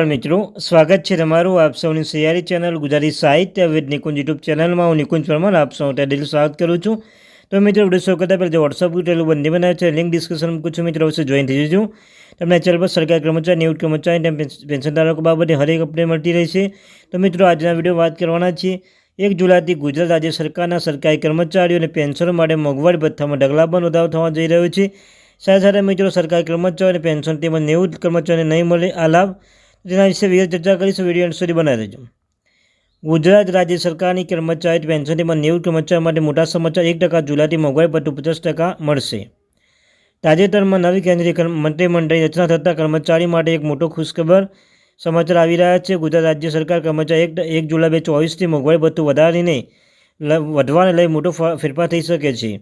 મિત્રો, સ્વાગત છે તમારું આપ સૌની સૈયારી ચેનલ ગુજરાતી સાહિત્ય વિદ નિકુંજ યુટ્યુબ ચેનલમાં. હું નિકુંજ પરમાર, આપ સૌ દિલ સ્વાગત કરું છું. તો મિત્રો, વીડિયો શો કરતા પહેલાં જે વોટ્સઅપ ગ્રુપ એટલું બંને બનાવે છે લિંક ડિસ્કશન મૂકું છું. મિત્રો, અવશ્ય જોઈન થઈ જજો. તમને ચેનલ પર સરકાર કર્મચારી, નિવૃત્ત કર્મચારી પેન્શન ધારકો બાબતે હરેક અપડેટ મળતી રહેશે. તો મિત્રો, આજના વીડિયો વાત કરવાના છીએ. એક જુલાઈથી ગુજરાત રાજ્ય સરકારના સરકારી કર્મચારીઓ અને પેન્શનો માટે મોંઘવારી ભથ્થામાં ઢગલા પણ વધારો થવા જઈ રહ્યો છે. સાથે સાથે મિત્રો, સરકારી કર્મચારીઓ અને પેન્શન તેમજ નેવું કર્મચારીઓને નહીં મળે આ લાભ. તેના વિશે વિગત ચર્ચા કરીશું, વીડિયો અંત સુધી બનાવી દેજો. ગુજરાત રાજ્ય સરકારની કર્મચારી પેન્શનમાં નેવું નિવૃત્ત કર્મચારી માટે મોટા સમાચાર એક ટકા, જુલાઈથી મોંઘવારી ભથ્થું પચાસ ટકા મળશે. તાજેતરમાં નવી કેન્દ્રીય મંત્રીમંડળની રચના થતાં કર્મચારી માટે એક મોટો ખુશખબર સમાચાર આવી રહ્યા છે. ગુજરાત રાજ્ય સરકાર કર્મચારી એક એક જુલાઈ બે ચોવીસથી મોંઘવારી ભથ્થું વધારીને વધવાને લઈ મોટો ફેરફાર થઈ શકે છે.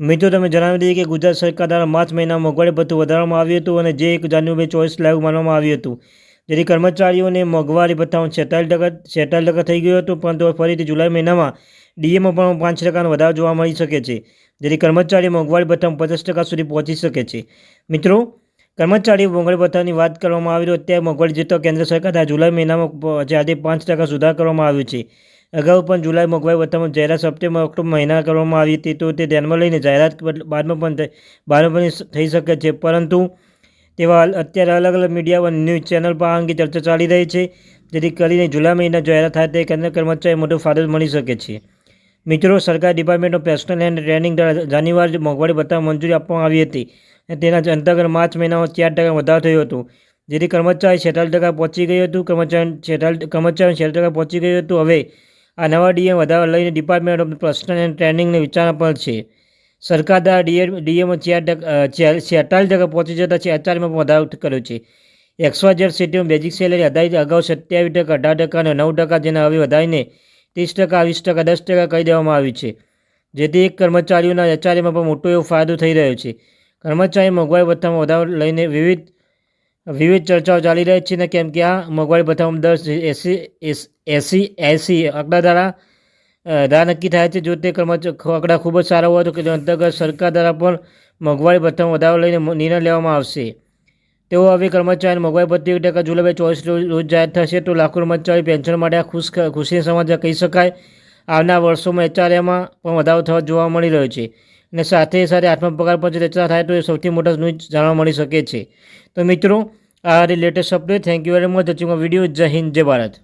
મિત્રો, તમે જણાવી દઈએ કે ગુજરાત સરકાર દ્વારા માર્ચ મહિનામાં મોંઘવારી ભથ્થું વધારવામાં આવ્યું હતું અને જે એક જાન્યુઆરી બે ચોવીસ લાગુ માનવામાં આવ્યું હતું. જેથી કર્મચારીઓને મોંઘવારી ભથ્થામાં છેતાલીસ ટકા છેતાલીસ ટકા થઈ ગયું હતું, પરંતુ ફરીથી જુલાઈ મહિનામાં ડીએમાં પણ પાંચ ટકાનો વધારો જોવા મળી શકે છે, જેથી કર્મચારી મોંઘવારી ભથ્થામાં પચાસ ટકા સુધી પહોંચી શકે છે. મિત્રો કર્મચારી મોંઘવારી ભથ્થાની વાત કરવામાં આવી તો અત્યારે મોંઘવારી જતો કેન્દ્ર સરકાર દ્વારા જુલાઈ મહિનામાં આજે પાંચ ટકા સુધાર કરવામાં આવ્યો છે. અગાઉ પણ જુલાઈ મોંઘવારી ભથ્થામાં જાહેરાત સપ્ટેમ્બર, ઓક્ટોબર મહિના કરવામાં આવી હતી, તો તે ધ્યાનમાં લઈને જાહેરાત બાદમાં પણ બાદમાં પણ થઈ શકે છે, પરંતુ તેવા અત્યારે અલગ અલગ મીડિયા અને ન્યૂઝ ચેનલ પર આ અંગે ચર્ચા ચાલી રહી છે. જેથી કરીને જુલાઈ મહિના જાહેરાત થાય તે કેન્દ્ર કર્મચારી મોટો ફાયદો મળી શકે છે. મિત્રો, સરકાર department of personnel and training દ્વારા જાન્યુઆરી મોંઘવારી ભથ્થા મંજૂરી આપવામાં આવી હતી અને તેના અંતર્ગત માર્ચ મહિનામાં ચાર ટકા વધારો થયો હતો. જેથી કર્મચારી છેતાલીસ ટકા પહોંચી ગયું હતું, કર્મચારી છેતાલીસ કર્મચારી છેતાલીસ ટકા પહોંચી ગયું હતું. હવે આ નવા ડીએમ વધારો લઈને ડિપાર્ટમેન્ટ ઓફ પર્સનલ એન્ડ ટ્રેનિંગની વિચારણા પણ છે. સરકાર દ્વારા ડીએમ ડીએમાં ચાર ટકા છેતાલીસ ટકા પહોંચી જતા છે એચઆરમાં પણ વધારો કર્યો છે. એક્સવા જેડ સિટીમાં બેઝિક સેલેરી આધારિત અગાઉ સત્યાવીસ ટકા, અઢાર ટકા અને નવ ટકા જેને હવે વધારીને ત્રીસ ટકા, વીસ ટકા, દસ ટકા કહી દેવામાં આવ્યું છે. જેથી એક કર્મચારીઓના એચઆરએમાં પણ મોટો એવો ફાયદો થઈ રહ્યો છે. કર્મચારી મોંઘવારી ભથ્થામાં વધારો લઈને વિવિધ વિવિધ ચર્ચાઓ ચાલી રહી છે ને કેમ કે આ મોંઘવારી ભથ્થામાં દર એસી એસી એસી, આંકડા દ્વારા દ્વારા નક્કી થાય છે. જો તે આંકડા ખૂબ જ સારા હોય તો કે અંતર્ગત સરકાર દ્વારા પણ મોંઘવારી ભથ્થામાં વધારો લઈને નિર્ણય લેવામાં આવશે. તેઓ હવે કર્મચારીને મોંઘવારી ભથ્થું એક ટકા જુલાઈ ચોવીસ રોજ જાહેર થશે તો લાખો કર્મચારી પેન્શન માટે આ ખુશ ખુશી સમાચાર કહી શકાય. આવનાર વર્ષોમાં એચઆરએમાં પણ વધારો થવા જોવા મળી રહ્યો છે અને સાથે સાથે આઠમા પગાર પર રચના થાય તો એ સૌથી મોટા ન્યૂઝ જાણવા મળી શકે છે. તો મિત્રો, આ latest update. Thank you very much video. જય હિન્દ, જય ભારત.